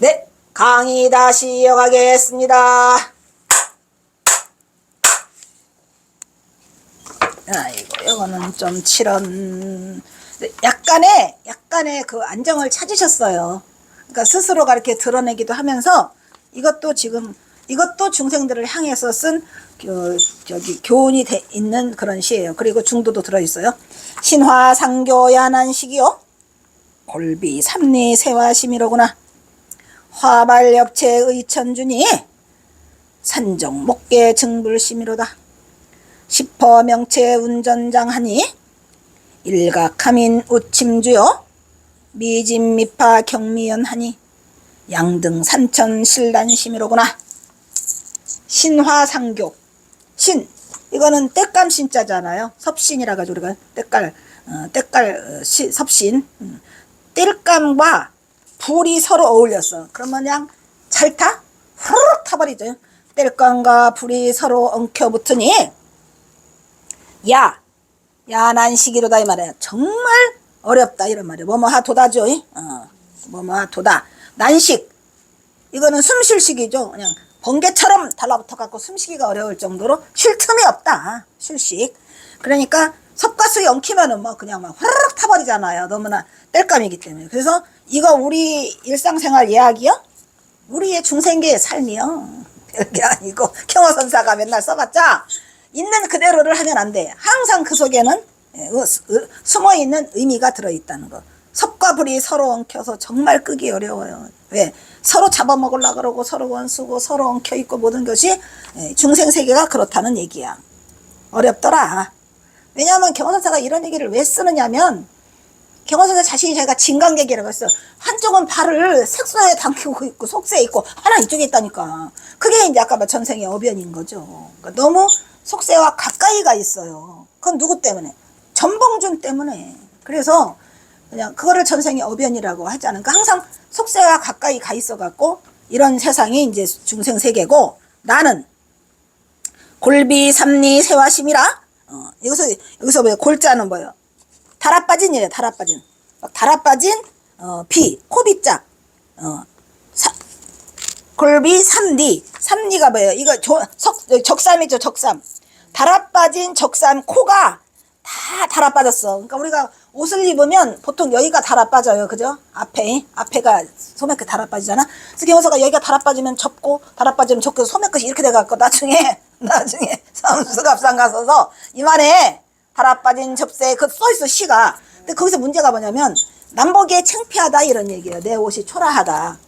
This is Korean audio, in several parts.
네, 강의 다시 이어가겠습니다. 아이고, 이거는 좀 칠원. 네, 약간의, 약간의 그 안정을 찾으셨어요. 그러니까 스스로가 이렇게 드러내기도 하면서 이것도 지금, 이것도 중생들을 향해서 쓴, 그, 저기, 교훈이 돼 있는 그런 시예요. 그리고 중도도 들어 있어요. 신화 상교야난식이요. 골비 삼리 세화심이로구나. 화발엽체 의천준이 산정 목계 증불심이로다. 십퍼 명체 운전장하니 일각하민 우침주요 미진 미파 경미연하니 양등 산천 신란심이로구나. 신화상교 신 이거는 때감 신자잖아요. 섭신이라 가지고 우리가 때깔 어, 때깔 어, 시, 섭신 음. 띨감과 불이 서로 어울렸어. 그러면 그냥 잘 타? 후루룩 타버리죠. 띨감과 불이 서로 엉켜붙으니 야 야난 시기로다 이 말이야. 정말 어렵다 이런 말이야. 뭐뭐하 도다죠. 어, 뭐뭐하 도다. 난식 이거는 숨쉴 식이죠. 그냥 번개처럼 달라붙어 갖고 숨쉬기가 어려울 정도로 쉴 틈이 없다. 쉴식. 그러니까 섭가스 엉키면은 뭐 그냥 막 후루룩 타버리잖아요. 너무나 땔감이기 때문에. 그래서 이거 우리 일상생활 이야기요? 우리의 중생계의 삶이요. 별게 아니고 경호선사가 맨날 써봤자 있는 그대로를 하면 안 돼. 항상 그 속에는 예, 숨어 있는 의미가 들어 있다는 거. 섭과 불이 서로 엉켜서 정말 끄기 어려워요. 왜? 서로 잡아먹으려 그러고 서로 원수고 서로 엉켜 있고 모든 것이 예, 중생 세계가 그렇다는 얘기야. 어렵더라. 왜냐하면 경호선사가 이런 얘기를 왜 쓰느냐면 경호선사 자신이 자기가 진강객이라고 했어. 한쪽은 발을 색소에 담기고 있고 속세에 있고 하나 이쪽에 있다니까. 그게 이제 아까 말 전생의 어변인 거죠. 그러니까 너무 속세와 가까이가 있어요. 그건 누구 때문에? 전봉준 때문에. 그래서 그냥 그거를 전생의 어변이라고 하지 않으니까 항상 속세와 가까이 가 있어 갖고 이런 세상이 이제 중생 세계고 나는 골비 삼리 세화심이라 어, 여기서 여기서 뭐 골자는 뭐예요? 달아 빠진이래요. 달아 빠진. 달아 빠진 어, 비 코비짝 어, 사, 골비 삼리 삼리가 뭐예요? 이거 조, 석, 적삼이죠. 적삼. 달아 빠진 적삼 코가 다 달아 빠졌어. 그러니까 우리가 옷을 입으면 보통 여기가 달아 빠져요. 그죠? 앞에, 앞에가 소매끝 달아 빠지잖아. 경호사가 여기가 달아 빠지면 접고, 달아 빠지면 접고, 소매끝이 이렇게 돼갖고, 나중에, 나중에 삼수 갑상 가서서 이만해. 달아 빠진 접세, 그 써있어, 시가. 근데 거기서 문제가 뭐냐면, 남보기에 창피하다 이런 얘기예요. 내 옷이 초라하다.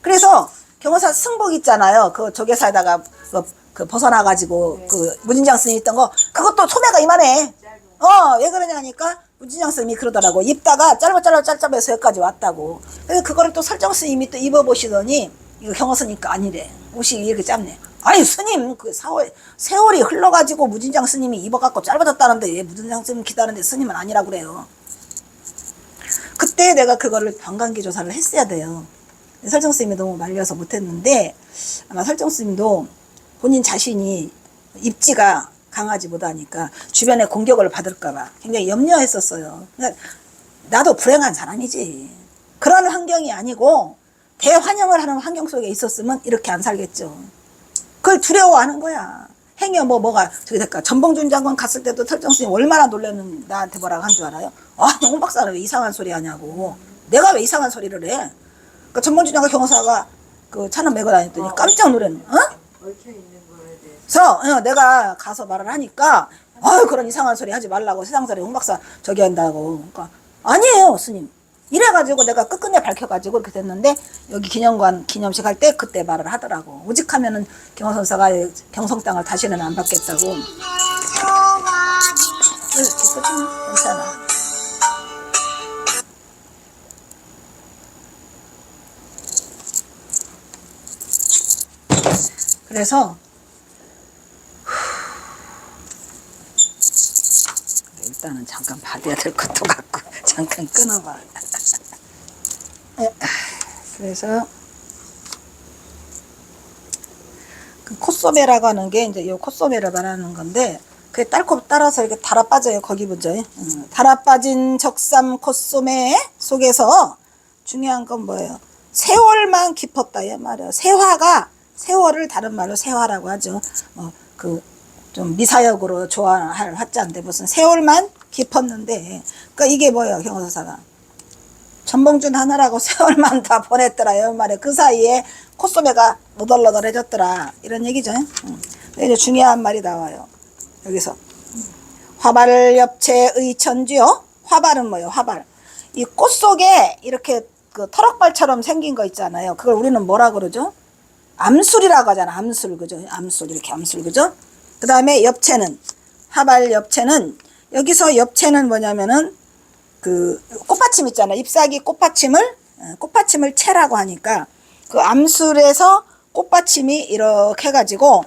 그래서 경호사 승복 있잖아요. 그 조개사에다가 그, 그 벗어나가지고 그 무진장 스님 있던 거, 그것도 소매가 이만해. 어, 왜 그러냐니까 무진장 스님이 그러더라고. 입다가 짧아 짧아 짧짧해서 여기까지 왔다고. 그래서 그거를 또 설정 스님이 또 입어보시더니 이거 경호 스니까 아니래. 옷이 이렇게 짧네. 아니 스님 그 사월, 세월이 흘러가지고 무진장 스님이 입어갖고 짧아졌다는데 왜 무진장 스님 기다는데 스님은 아니라고 그래요. 그때 내가 그거를 관광기 조사를 했어야 돼요. 설정 스님이 너무 말려서 못했는데 아마 설정 스님도 본인 자신이 입지가 강하지 못하니까 주변에 공격을 받을까봐 굉장히 염려했었어요. 그러니까 나도 불행한 사람이지. 그런 환경이 아니고 대환영을 하는 환경 속에 있었으면 이렇게 안 살겠죠. 그걸 두려워하는 거야. 행여 뭐 뭐가 저기 될까 전봉준 장관 갔을 때도 설정 스님 얼마나 놀래는 나한테 뭐라고 한 줄 알아요? 아, 홍 박사는 왜 이상한 소리 하냐고. 내가 왜 이상한 소리를 해? 그 전봉준 장관 경호사가 그 차는 메고 다녔더니 깜짝 놀랐네. 어? 얽혀 있는 거에 대해서 그래서 어, 내가 가서 말을 하니까 아유 그런 이상한 소리 하지 말라고 세상 살이 홍 박사 저기 한다고 그러니까 아니에요 스님 이래가지고 내가 끝끝내 밝혀가지고 이렇게 됐는데 여기 기념관 기념식 할 때 그때 말을 하더라고. 오직 하면은 경호 선사가 경성 땅을 다시는 안 받겠다고. 그 기쁘지 괜찮아 그래서 일단은 잠깐 받아야 될 것도 같고 잠깐 끊어봐. 에, 그래서 그 콧소매라고 하는 게 이제 이 콧소매를 말하는 건데 그게 딸코 따라서 이렇게 달아 빠져요 거기 보죠. 음, 달아 빠진 적삼 콧소매 속에서 중요한 건 뭐예요? 세월만 깊었다 이 말이야. 세화가 세월을 다른 말로 세화라고 하죠. 뭐그좀 미사역으로 좋아할 화자인데 무슨 세월만 깊었는데 그러니까 이게 뭐예요 경호사가 전봉준 하나라고 세월만 다 보냈더라. 이 말에 그 사이에 콧소매가 너덜너덜해졌더라. 이런 얘기죠. 음. 근데 이제 중요한 말이 나와요. 여기서. 화발 엽체 의천주요? 화발은 뭐예요? 화발. 이 꽃 속에 이렇게 그 터럭발처럼 생긴 거 있잖아요. 그걸 우리는 뭐라 그러죠? 암술이라고 하잖아. 암술 그죠? 암술 이렇게 암술 그죠? 그 다음에 엽체는. 화발 엽체는. 여기서 엽체는 뭐냐면은 그 꽃받침 있잖아요. 잎사귀 꽃받침을 어, 꽃받침을 채라고 하니까 그 암술에서 꽃받침이 이렇게 해가지고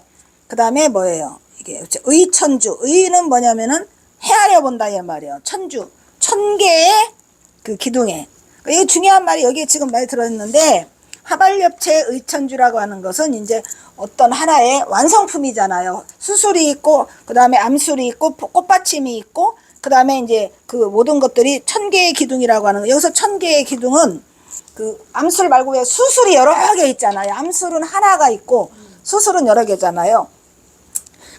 그 다음에 뭐예요? 이게 의천주 의는 뭐냐면은 헤아려 본다 이 말이에요. 천주 천 개의 그 기둥에 그러니까 이게 중요한 말이 여기에 지금 많이 들어있는데 화발엽체 의천주라고 하는 것은 이제 어떤 하나의 완성품이잖아요. 수술이 있고 그 다음에 암술이 있고 꽃받침이 있고 그 다음에 이제 그 모든 것들이 천 개의 기둥이라고 하는 거. 여기서 천 개의 기둥은 그 암술 말고 왜 수술이 여러 개 있잖아요. 암술은 하나가 있고 수술은 여러 개잖아요.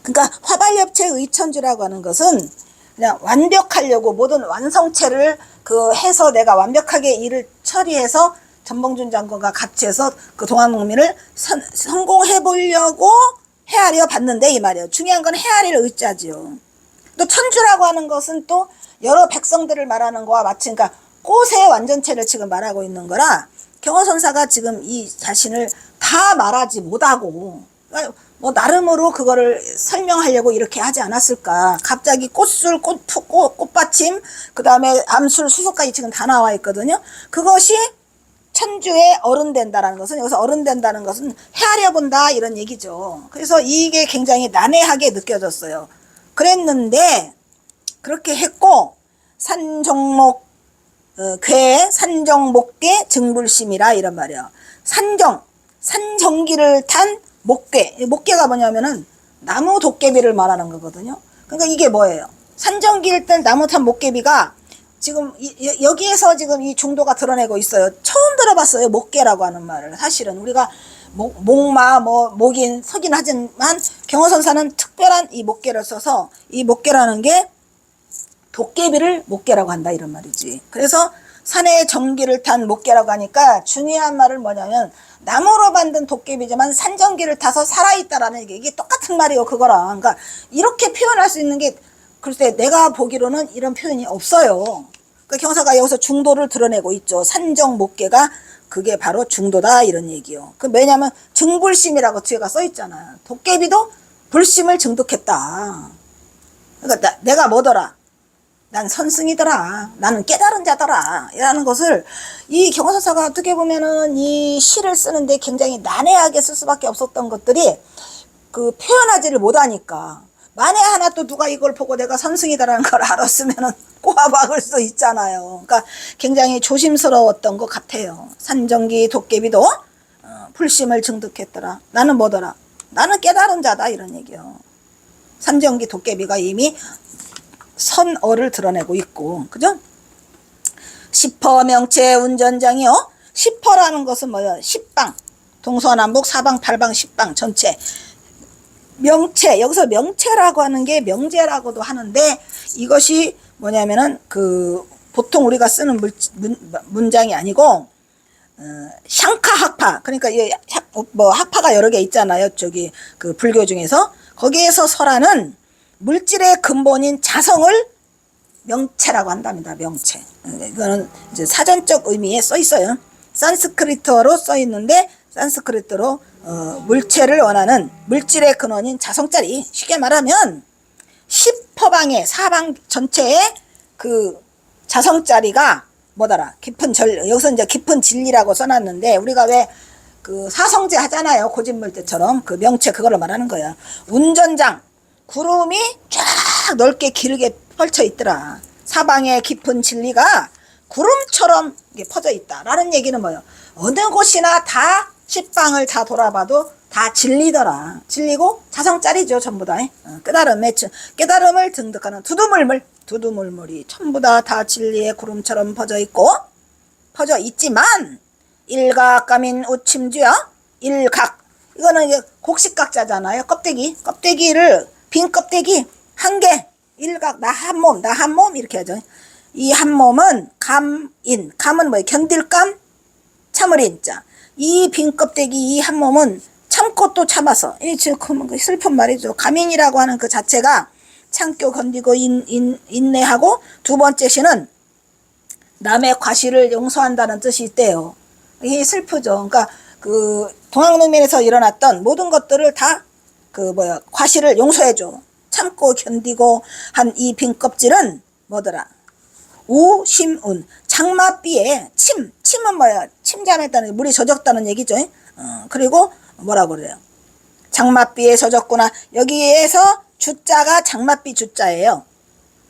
그러니까 화발엽체 의천주라고 하는 것은 그냥 완벽하려고 모든 완성체를 그 해서 내가 완벽하게 일을 처리해서 전봉준 장관과 같이 해서 그 동안국민을 선- 성공해 보려고 헤아려 봤는데 이 말이에요. 중요한 건 헤아릴 의자지요. 또 천주라고 하는 것은 또 여러 백성들을 말하는 거와 마치 그러니까 꽃의 완전체를 지금 말하고 있는 거라 경호선사가 지금 이 자신을 다 말하지 못하고 뭐 나름으로 그거를 설명하려고 이렇게 하지 않았을까 갑자기 꽃술 꽃, 꽃 꽃받침 그 다음에 암술 수소까지 지금 다 나와 있거든요 그것이 천주에 어른 된다라는 것은 여기서 어른 된다는 것은 헤아려 본다 이런 얘기죠. 그래서 이게 굉장히 난해하게 느껴졌어요. 그랬는데 그렇게 했고 산정목 어, 괴 산정목괴 증불심이라 이런 말이야. 산정 산정기를 탄 목괴 이 목괴가 뭐냐면은 나무 도깨비를 말하는 거거든요. 그러니까 이게 뭐예요? 산정기를 탄 나무 탄 목깨비가 지금 이- 여- 여기에서 지금 이 중도가 드러내고 있어요. 처음 들어봤어요. 목계라고 하는 말을. 사실은 우리가 목, 목마, 뭐, 목인, 서긴 하지만 경호선사는 특별한 이 목계를 써서 이 목계라는 게 도깨비를 목계라고 한다 이런 말이지. 그래서 산에 전기를 탄 목계라고 하니까 중요한 말은 뭐냐면 나무로 만든 도깨비지만 산전기를 타서 살아있다라는 게 이게 똑같은 말이에요 그거랑. 그러니까 이렇게 표현할 수 있는 게 글쎄 내가 보기로는 이런 표현이 없어요. 그 경사가 여기서 중도를 드러내고 있죠. 산정 목계가 그게 바로 중도다 이런 얘기요. 그 왜냐면 증불심이라고 뒤에가 써 있잖아요. 도깨비도 불심을 증득했다. 그러니까 나- 내가 뭐더라? 난 선승이더라. 나는 깨달은 자더라. 라는 것을 이 경호사사가 어떻게 보면은 이 시를 쓰는데 굉장히 난해하게 쓸 수밖에 없었던 것들이 그 표현하지를 못하니까 만에 하나 또 누가 이걸 보고 내가 선승이다라는 걸 알았으면은 꼬아박을 수 있잖아요. 그러니까 굉장히 조심스러웠던 것 같아요. 산정기 도깨비도 어, 불심을 증득했더라. 나는 뭐더라? 나는 깨달은 자다 이런 얘기요. 산정기 도깨비가 이미 선어를 드러내고 있고, 그죠? 시퍼 명체 운전장이요. 시퍼라는 것은 뭐예요? 십방. 동서남북 사방 팔방 십방 전체. 명체 여기서 명체라고 하는 게 명제라고도 하는데 이것이 뭐냐면은 그 보통 우리가 쓰는 물, 문, 문장이 아니고 어, 샹카 학파. 그러니까 이 학- 뭐 학파가 여러 개 있잖아요. 저기 그 불교 중에서. 거기에서 설하는 물질의 근본인 자성을 명체라고 한답니다. 명체. 어, 이거는 이제 사전적 의미에 써 있어요. 산스크리트어로 써 있는데 산스크리트로 어, 물체를 원하는 물질의 근원인 자성자리. 쉽게 말하면 십퍼방의 사방 전체에 그 자성자리가 뭐더라? 깊은 절 여기서 이제 깊은 진리라고 써놨는데 우리가 왜 그 사성제 하잖아요. 고진물 때처럼. 그 명체 그걸로 말하는 거야 운전장 구름이 쫙 넓게 길게 펼쳐 있더라. 사방에 깊은 진리가 구름처럼 퍼져 있다라는 얘기는 뭐예요? 어느 곳이나 다 십방을 다 돌아봐도 다 진리더라. 진리고 자성짜리죠, 전부 다. 어, 깨달음의 진- 깨달음을 등득하는 두두물물, 두두물물이 전부 다 다 진리의 구름처럼 퍼져 있고 퍼져 있지만 일각가민 우침주야 일각. 이거는 이게 곡식각자잖아요. 껍데기. 껍데기를 빈 껍데기 한 개. 일각 나 한 몸 나 한 몸 이렇게 하죠. 이 한 몸은 감인. 감은 뭐예요? 견딜 감? 참을 인자. 이 빈 껍데기 이 한 몸은 참고 또 참아서 이 지금 그 슬픈 말이죠 감인이라고 하는 그 자체가 참고 견디고 인, 인, 인내하고 두 번째 시는 남의 과실을 용서한다는 뜻이 있대요. 이게 슬프죠. 그러니까 그 동학농민에서 일어났던 모든 것들을 다 그 뭐야 과실을 용서해줘. 참고 견디고 한 이 빈 껍질은 뭐더라? 우심운 장마비에 침 침은 뭐야? 침잠했다는 물이 젖었다는 얘기죠. 어, 그리고 뭐라 그래요? 장맛비에 젖었구나. 여기에서 주자가 장맛비 주자예요.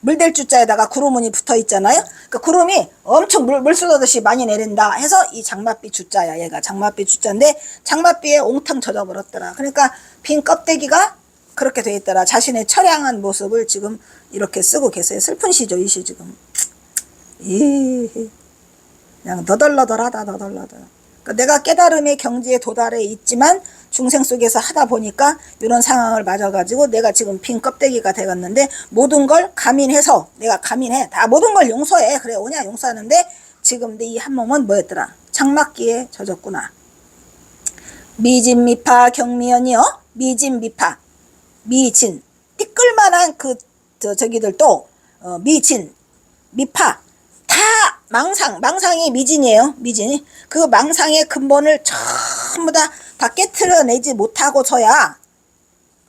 물될 주자에다가 구름운이 붙어 있잖아요. 그 구름이 엄청 물, 물 쏟아듯이 많이 내린다 해서 이 장맛비 주자야. 얘가 장맛비 주자인데 장맛비에 옹탕 젖어버렸더라. 그러니까 빈 껍데기가 그렇게 돼 있더라. 자신의 처량한 모습을 지금 이렇게 쓰고 계세요. 슬픈 시죠, 이 시 지금. 이 그냥 너덜너덜하다 너덜너덜. 그러니까 내가 깨달음의 경지에 도달해 있지만 중생 속에서 하다 보니까 이런 상황을 맞아가지고 내가 지금 빈 껍데기가 되었는데 모든 걸 감인해서 내가 감인해. 다 모든 걸 용서해. 그래 오냐? 용서하는데 지금 내 이 한 몸은 뭐였더라? 장막기에 젖었구나. 미진 미파 경미연이요? 미진 미파. 미진. 띠끌만한 그 저, 저기들도 어, 미진. 미파. 다 망상, 망상이 미진이에요. 미진이. 그 망상의 근본을 전부 다, 다 깨트려내지 못하고서야,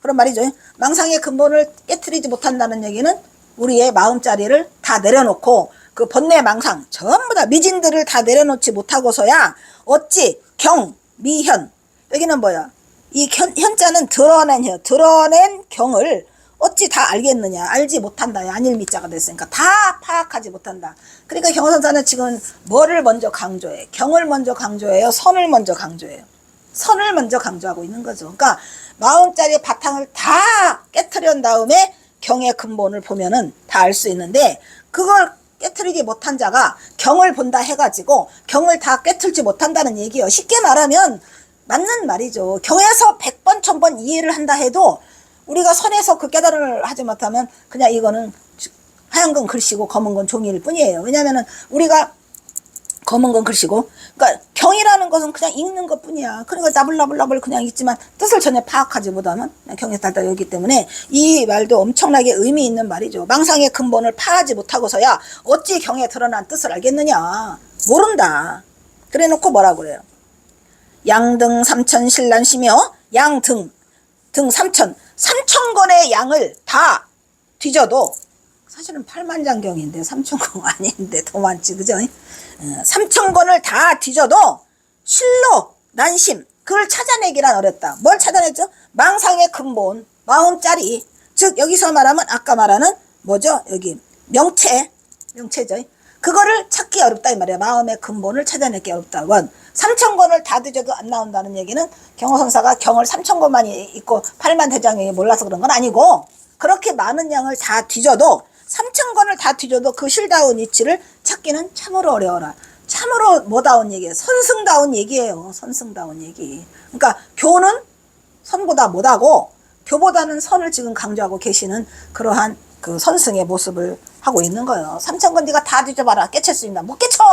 그런 말이죠. 망상의 근본을 깨트리지 못한다는 얘기는 우리의 마음자리를 다 내려놓고, 그 번뇌 망상, 전부 다 미진들을 다 내려놓지 못하고서야, 어찌, 경, 미현. 여기는 뭐야? 이 현, 현자는 드러낸 현, 드러낸 경을 어찌 다 알겠느냐? 알지 못한다. 안일 미자가 됐으니까 다 파악하지 못한다. 그러니까 경호선사는 지금 뭐를 먼저 강조해? 경을 먼저 강조해요? 선을 먼저 강조해요? 선을 먼저 강조하고 있는 거죠. 그러니까 마음자리 바탕을 다 깨트린 다음에 경의 근본을 보면은 다 알 수 있는데 그걸 깨트리지 못한 자가 경을 본다 해가지고 경을 다 깨틀지 못한다는 얘기예요. 쉽게 말하면 맞는 말이죠. 경에서 100번 1000번 이해를 한다 해도 우리가 선에서 그 깨달음을 하지 못하면 그냥 이거는 하얀 건 글씨고 검은 건 종이일 뿐이에요. 왜냐면은 우리가 검은 건 글씨고, 그러니까 경이라는 것은 그냥 읽는 것 뿐이야. 그러니까 나불나불나불 그냥 읽지만 뜻을 전혀 파악하지 못하면 경에 달다 여기 때문에 이 말도 엄청나게 의미 있는 말이죠. 망상의 근본을 파하지 못하고서야 어찌 경에 드러난 뜻을 알겠느냐. 모른다. 그래 놓고 뭐라 그래요. 양등 삼천 신란시며 양등 등 삼천 삼천 권의 양을 다 뒤져도 사실은 팔만장경인데 삼천 권 아닌데 더 많지 그죠? 어, 삼천 권을 다 뒤져도 실로 난심 그걸 찾아내기란 어렵다. 뭘 찾아냈죠? 망상의 근본 마음짜리 즉 여기서 말하면 아까 말하는 뭐죠? 여기 명체 명체죠. 그거를 찾기 어렵다 이 말이야. 마음의 근본을 찾아내기 어렵다. 원. 삼천 권을 다 뒤져도 안 나온다는 얘기는 경호선사가 경을 삼천 권만이 있고 팔만 대장이 몰라서 그런 건 아니고 그렇게 많은 양을 다 뒤져도 삼천 권을 다 뒤져도 그 실다운 이치를 찾기는 참으로 어려워라. 참으로 뭐다운 얘기예요. 선승다운 얘기예요. 선승다운 얘기. 그러니까 교는 선보다 못하고 교보다는 선을 지금 강조하고 계시는 그러한 그 선승의 모습을 하고 있는 거예요. 삼천건 네가 다 뒤져봐라. 깨칠 수 있나? 못 깨쳐.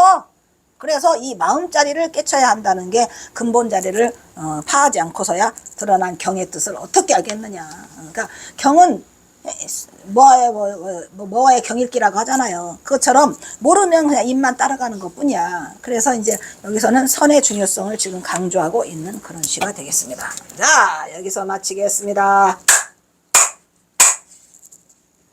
그래서 이 마음자리를 깨쳐야 한다는 게 근본 자리를 어, 파하지 않고서야 드러난 경의 뜻을 어떻게 알겠느냐. 그러니까 경은 뭐의 뭐, 뭐, 뭐의 경일기라고 하잖아요. 그것처럼 모르면 그냥 입만 따라가는 것뿐이야. 그래서 이제 여기서는 선의 중요성을 지금 강조하고 있는 그런 시가 되겠습니다. 자 여기서 마치겠습니다.